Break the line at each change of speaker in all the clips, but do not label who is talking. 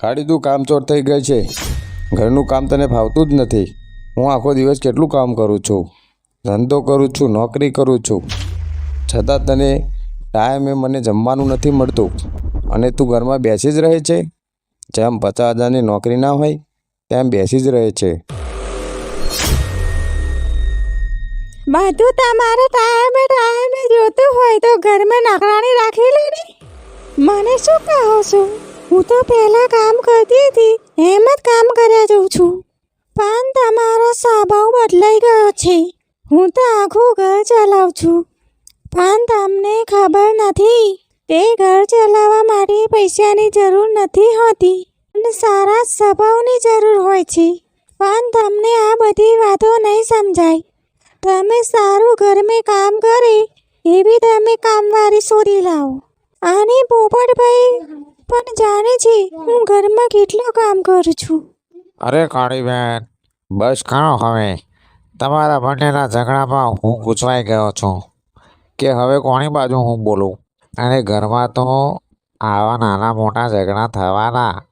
ખાડી તું કામચોર થઈ ગઈ છે. ઘરનું કામ તને ફાવતું જ નથી. હું આખો દિવસ કેટલું કામ કરું છું? ધંધો કરું છું, નોકરી કરું છું. છતાં તને ટાઈમે મને જમવાનું નથી મળતું. અને તું ઘરમાં બેસી જ રહે છે? જેમ પચાસ હજારની નોકરી ના હોય, તેમ બેસી જ રહે છે.
બધું તમારે ટાઈમે ટાઈમે જોતું હોય તો ઘરમાં નોકરાણી રાખી લે ને મને શું કહો છો? હું તો પહેલાં કામ કરતી હતી, એમ જ કામ કર્યા જઉં છું. પણ તમારો સ્વભાવ બદલાઈ ગયો છે. હું તો આખું ઘર ચલાવું છું. પણ તમને ખબર નથી, તે ઘર ચલાવવા માટે પૈસાની જરૂર નથી હોતી. અને સારા સ્વભાવની જરૂર હોય છે. પણ તમને આ બધી વાતો નહીં સમજાય. તમે સારું ઘરમાં કામ કરે એવી તમે કામવાળી શોધી લાવો. અને પોપટભાઈ પણ જાણે છે હું ઘરમાં કેટલું કામ કરું છું.
અરે કાળીબેન બસ ખાણો હવે. તમારા બંનેના ઝઘડામાં હું ગૂંચવાઈ ગયો છું. કે હવે કોની બાજુ હું બોલું? અને ઘરમાં તો આવા નાના મોટા ઝઘડા થવાના.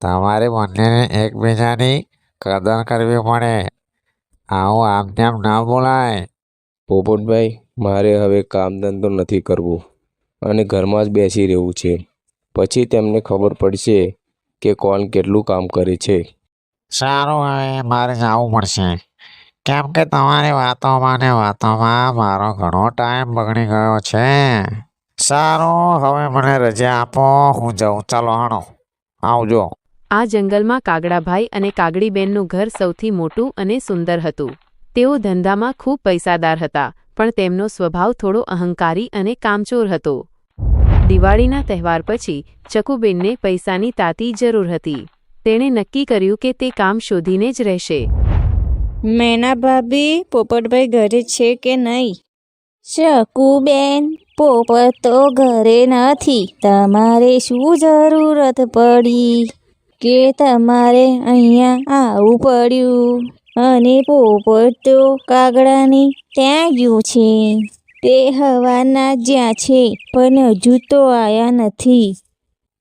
તમારે બંનેને એકબીજાની કદર કરવી પડે. આવું આમ તેમ ન બોલાય.
પોપટભાઈ મારે હવે કામ ધંધો નથી કરવું. અને ઘરમાં જ બેસી રહેવું છે. પછી તેમને ખબર પડશે કે કોણ કેટલું કામ કરે છે.
સારું હવે મારે જવું પડશે. કેમ કે તમારી વાતોમાં ને વાતોમાં મારો ઘણો ટાઈમ બગડી ગયો છે. સારું હવે મને રજા આપો હું જઉં. ચાલો હાણો. આવજો.
આ જંગલમાં કાગડાભાઈ અને કાગડીબેનનું ઘર સૌથી મોટું અને સુંદર હતું. તેઓ ધંધામાં ખૂબ પૈસાદાર હતા પણ તેમનો સ્વભાવ થોડો અહંકારી અને કામચોર હતો. દિવાળીના તહેવાર પછી ચકુબેનને પૈસાની તાતી જરૂર હતી. તેણે નક્કી કર્યું કે તે કામ શોધીને જ રહેશે.
મેના ભાભી પોપટભાઈ ઘરે છે કે નહીં? ચકુબેન, પોપટ તો ઘરે નથી. તમારે શું જરૂરત પડી? કે તમારે અહીંયા આવવું પડ્યું? અને પોપટ તો કાગડાની ત્યાં ગયું છે. તે હવાના જ્યાં છે, પણ હજુ તો આયા નથી.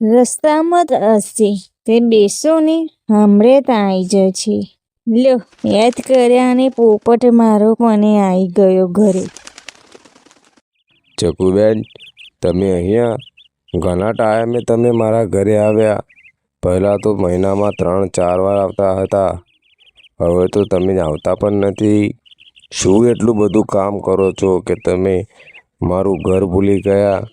રસ્તામાં જ હશે. તે બેસો ને હમરે ત્યાં આવી છે લ્યો, યાદ કર્યા અને પોપટ મારો મને આવી ગયો ઘરે?
ચકુબેન, તમે અહીંયા ઘણા ટાઈમે તમે મારા ઘરે આવ્યા. પહેલાં તો મહિનામાં ત્રણ ચાર વાર આવતા હતા. હવે તો તમે આવતા પણ નથી. શું એટલું બધું કામ કરો છો કે તમે મારું ઘર ભૂલી ગયા?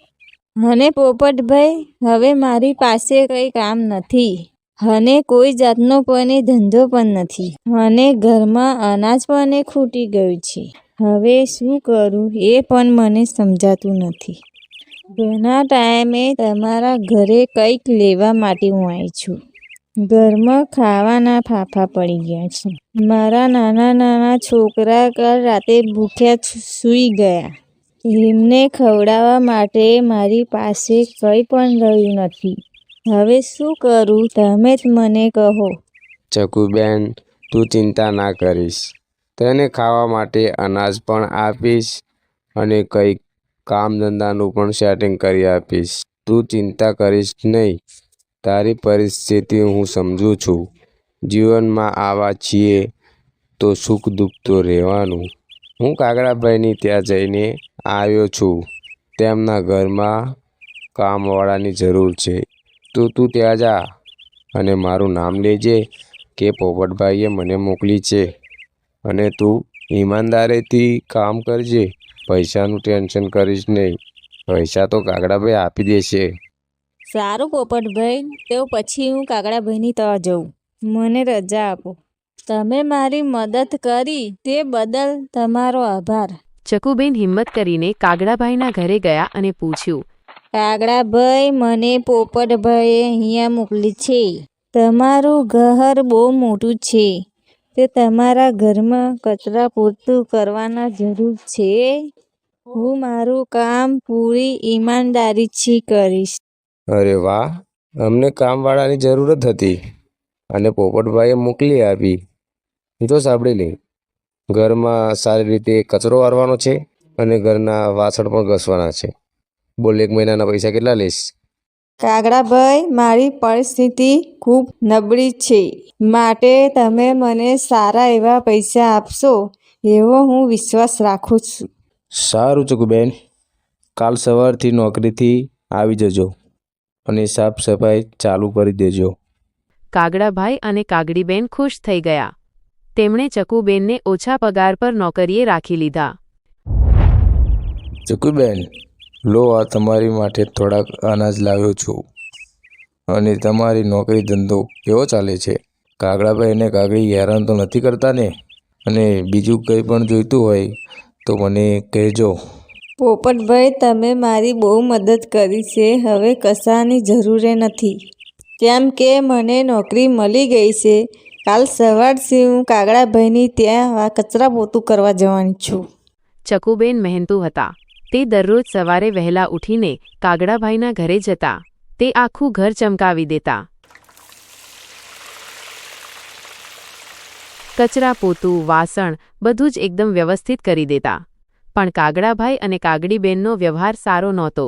અને પોપટભાઈ, હવે મારી પાસે કંઈ કામ નથી. અને કોઈ જાતનો પણ ધંધો પણ નથી. અને ઘરમાં અનાજ પણ ખૂટી ગયું છે. હવે શું કરું એ પણ મને સમજાતું નથી. ઘણા ટાઈમે તમારા ઘરે કંઈક લેવા માટે હું આવી છું. ઘરમાં ખાવાના ફાફા પડી ગયા છે. મારા નાના નાના છોકરા કાલ રાતે ભૂખ્યા સૂઈ ગયા. એમને ખવડાવવા માટે મારી પાસે કંઈ પણ રહ્યું નથી. હવે શું કરું તમે જ મને કહો.
ચકુબેન, તું ચિંતા ના કરીશ. તેને ખાવા માટે અનાજ પણ આપીશ અને કંઈક કામ ધંધાનું પણ સેટિંગ કરી આપીશ. તું ચિંતા કરીશ નહીં. તારી પરિસ્થિતિ હું સમજું છું. જીવનમાં આવા છીએ તો સુખ દુઃખ તો રહેવાનું. હું કાગડાભાઈની ત્યાં જઈને આવ્યો છું. તેમના ઘરમાં કામવાળાની જરૂર છે. તો તું ત્યાં જા અને મારું નામ લેજે કે પોપટભાઈએ મને મોકલી છે. અને તું ઈમાનદારીથી કામ કરજે. પૈસાનું ટેન્શન કરીશ નહીં. પૈસા તો કાગડાભાઈ આપી દેશે.
સારું પોપટભાઈ તો પછી હું કાગડાભાઈની ત્યાં જઉં. મને રજા આપો. તમે મારી મદદ કરી તે બદલ તમારો આભાર.
ચકુબેન હિંમત કરીને કાગડાભાઈના ઘરે ગયા અને પૂછ્યું
કાગડાભાઈ મને પોપટભાઈએ અહીંયા મોકલી છે. તમારું ઘર બહુ મોટું છે. તે તમારા ઘરમાં કચરા પૂરતું કરવાના જરૂર છે. હું મારું કામ પૂરી ઈમાનદારીથી કરીશ.
અરે વાહ અમને કામવાળાની જરૂરત હતી અને પોપટભાઈએ મોકલી આપી. એ તો સાંભળી લે. ઘરમાં સારી રીતે કચરો વારવાનો છે અને ઘરના વાસણ પણ ઘસવાના છે. બોલ એક મહિનાના પૈસા કેટલા લઈશ?
કાગડાભાઈ મારી પરિસ્થિતિ ખૂબ નબળી છે. માટે તમે મને સારા એવા પૈસા આપશો એવો હું વિશ્વાસ રાખું છું.
સારું ચકુબેન કાલ સવારથી નોકરીથી આવી જજો. અને સાફ સફાઈ ચાલુ કરી દેજો.
કાગડાભાઈ અને કાગડીબેન ખુશ થઈ ગયા. તેમણે ચકુબેનને ઓછા પગાર પર નોકરીએ રાખી લીધા.
ચકુબેન લો આ તમારી માટે થોડાક અનાજ લાવ્યો છું. અને તમારી નોકરી ધંધો કેવો ચાલે છે? કાગડાભાઈ અને કાગડી હેરાન તો નથી કરતા ને? અને બીજું કંઈ પણ જોઈતું હોય તો મને કહેજો.
પોપટભાઈ, તમે મારી બહુ મદદ કરી છે. હવે કશાની જરૂરે નથી. કેમ કે મને નોકરી મળી ગઈ છે. કાલ સવારથી હું કાગડાભાઈની ત્યાં આ કચરા પોતું કરવા જવાની છું.
ચકુબેન મહેનતુ હતા. તે દરરોજ સવારે વહેલા ઉઠીને કાગડાભાઈના ઘરે જતા. તે આખું ઘર ચમકાવી દેતા. કચરા પોતું, વાસણ બધું જ એકદમ વ્યવસ્થિત કરી દેતા. પણ કાગડાભાઈ અને કાગડીબેનનો વ્યવહાર સારો નહોતો.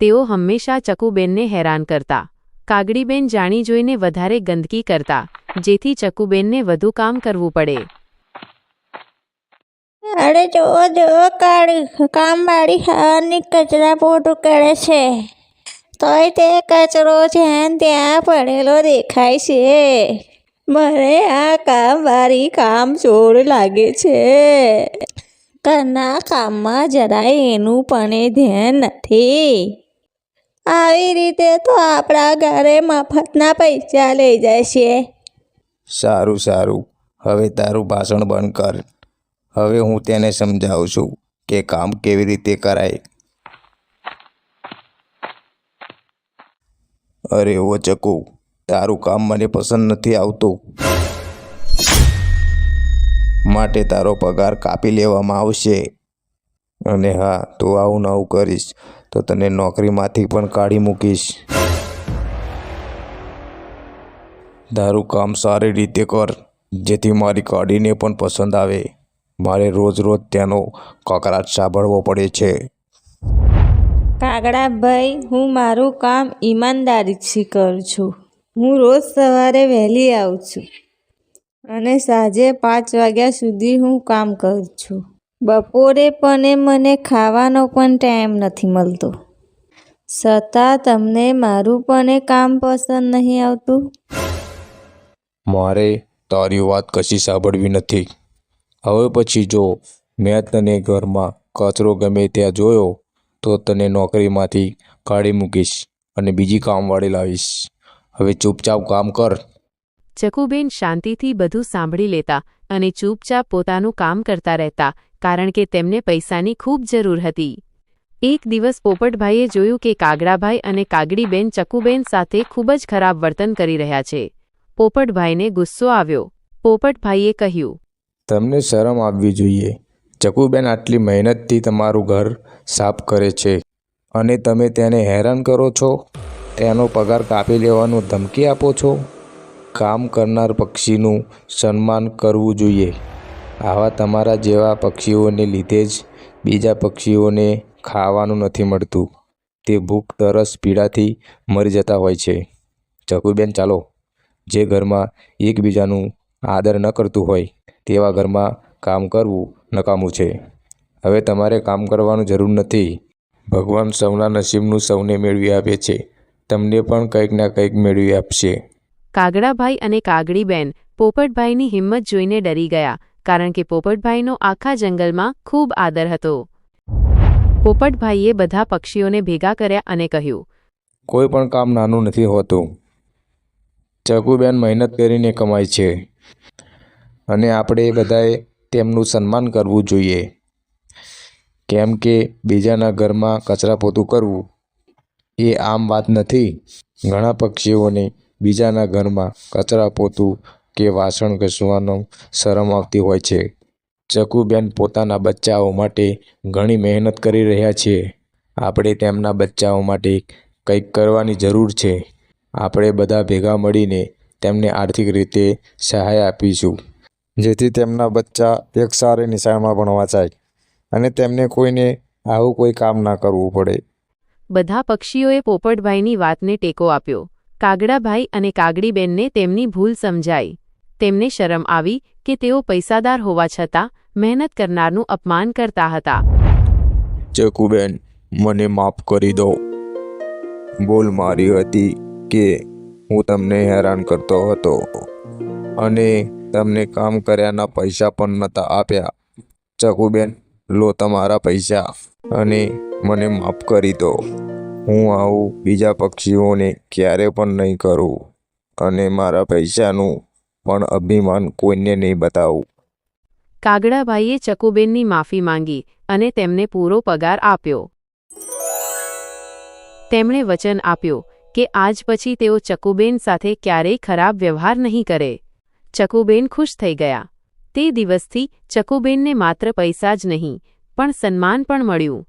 તેઓ હંમેશા ચકુબેનને હેરાન કરતા. કાગડીબેન જાણી જોઈને વધારે ગંદકી કરતા, જેથી ચકુબેનને વધુ કામ કરવું પડે.
અરે જુઓ કાળી, કામવાળી હારની કચરા પોતું કરે છે. તોય તે કચરો જ્યાં ત્યાં પડેલો દેખાય છે. મને આ કામવાળી કામ ચોર લાગે છે. ઘરના કામમાં જરાય એનું પણ ધ્યાન નથી. આવી રીતે તો આપણા ઘરે મફતના પૈસા લઈ છે
સારું સારું. હવે તારું ભાષણ બંધ કર. હવે હું તેને સમજાવું છું કે કામ કેવી રીતે કરાય. અરે ઓ ચકુ, તારું કામ મને પસંદ નથી આવતું. માટે તારો પગાર કાપી લેવામાં આવશે. અને હા, તું આવું નવું કરીશ, તો તને નોકરીમાંથી પણ કાઢી મૂકીશ. તારું કામ સારી રીતે કર, જેથી મારી કાઢીને પણ પસંદ આવે. મારે રોજ રોજ તેનો કકરાટ સાંભળવો પડે છે.
કાગડાભાઈ હું મારું કામ ઈમાનદારીથી કરું છું. હું રોજ સવારે વહેલી આવું છું. અને સાંજે પાંચ વાગ્યા સુધી હું કામ કરું છું. બપોરે પણ મને ખાવાનો પણ ટાઈમ નથી મળતો. છતાં તમને મારું પણ કામ પસંદ નહીં આવતું?
મારે તારી વાત કશી સાંભળવી નથી. હવે પછી જો મેં તને ઘરમાં કચરો ગમે ત્યાં જોયો, તો તને નોકરીમાંથી કાઢી મૂકીશ અને બીજી કામવાળી લાવીશ. હવે ચૂપચાપ કામ કર.
ચકુબેન શાંતિથી બધું સાંભળી લેતા અને ચૂપચાપ પોતાનું કામ કરતા રહેતા, કારણ કે તેમને પૈસાની ખૂબ જરૂર હતી. એક દિવસ પોપટભાઈએ જોયું કે કાગડાભાઈ અને કાગડીબેન ચકુબેન સાથે ખૂબ જ ખરાબ વર્તન કરી રહ્યા છે. પોપટભાઈને ગુસ્સો આવ્યો. પોપટભાઈએ કહ્યું,
તમને શરમ આવવી જોઈએ. ચકુબેન આટલી મહેનતથી તમારું ઘર સાફ કરે છે અને તમે તેને હેરાન કરો છો? તેનો પગાર કાપી લેવાનું ધમકી આપો છો? કામ કરનાર પક્ષીનું સન્માન કરવું જોઈએ. આવા તમારા જેવા પક્ષીઓને લીધે જ બીજા પક્ષીઓને ખાવાનું નથી મળતું. તે ભૂખ, તરસ, પીડાથી મરી જતા હોય છે. ચકુબેન, ચાલો. જે ઘરમાં એકબીજાનું આદર ન કરતું હોય, તેવા ઘરમાં કામ કરવું નકામું છે. હવે તમારે કામ કરવાનું જરૂર નથી. ભગવાન સૌના નસીબનું સૌને મેળવી આપે છે. તમને પણ કંઈક ના કંઈક મેળવી આપશે.
કાગડાભાઈ અને કાગડીબેન પોપટભાઈની હિંમત જોઈને ડરી ગયા, કારણ કે પોપટભાઈનો આખા જંગલમાં ખૂબ આદર હતો. પોપટભાઈએ બધા પક્ષીઓને ભેગા કર્યા અને કહ્યું,
કોઈ પણ કામ નાનું નથી હોતું. ચકુબેન મહેનત કરીને કમાય છે. અને આપણે બધાએ તેમનું સન્માન કરવું જોઈએ. કેમ કે બીજાના ઘરમાં કચરા પોતું કરવું એ આમ વાત નથી. ઘણા પક્ષીઓને બીજાના ઘરમાં કચરા પોતું કે વાસણ ઘસવાનો શરમ આવતી હોય છે. ચકુબેન પોતાના બચ્ચાઓ માટે ઘણી મહેનત કરી રહ્યા છે. આપણે તેમના બચ્ચાઓ માટે કંઈક કરવાની જરૂર છે. આપણે બધા ભેગા મળીને તેમને આર્થિક રીતે સહાય આપીશું.
જેથી તેમના બચ્ચા એક સારી નિશાળમાં ભણવા જાય અને તેમને કોઈને આવું કોઈ કામ ના કરવું પડે.
બધા પક્ષીઓએ પોપટભાઈની વાતને ટેકો આપ્યો. કાગડાભાઈ અને કાગડીબેનને તેમની ભૂલ સમજાઈ. તેમને શરમ આવી કે તેઓ પૈસાદાર હોવા છતાં મહેનત કરનારનું અપમાન કરતા હતા.
ચકુબેન, મને માફ કરી દો. બોલ મારી હતી કે હું તમને હેરાન કરતો હતો અને તમને કામ કર્યાના પૈસા પણ નહોતા આપ્યા. ચકુબેન, લો તમારા પૈસા અને મને માફ કરી દો. હું આવું બીજા પક્ષીઓને ક્યારે પણ નહીં કરું અને મારા પૈસાનું પણ અભિમાન કોઈને નહીં બતાવું.
કાગડાભાઈએ ચકુબેનની માફી માંગી અને તેમને પૂરો પગાર આપ્યો. તેમણે વચન આપ્યું કે આજ પછી તેઓ ચકુબેન સાથે ક્યારેય ખરાબ વ્યવહાર નહીં કરે. ચકુબેન ખુશ થઈ ગયા. તે દિવસથી ચકુબેનને માત્ર પૈસા જ નહીં, પણ સન્માન પણ મળ્યું.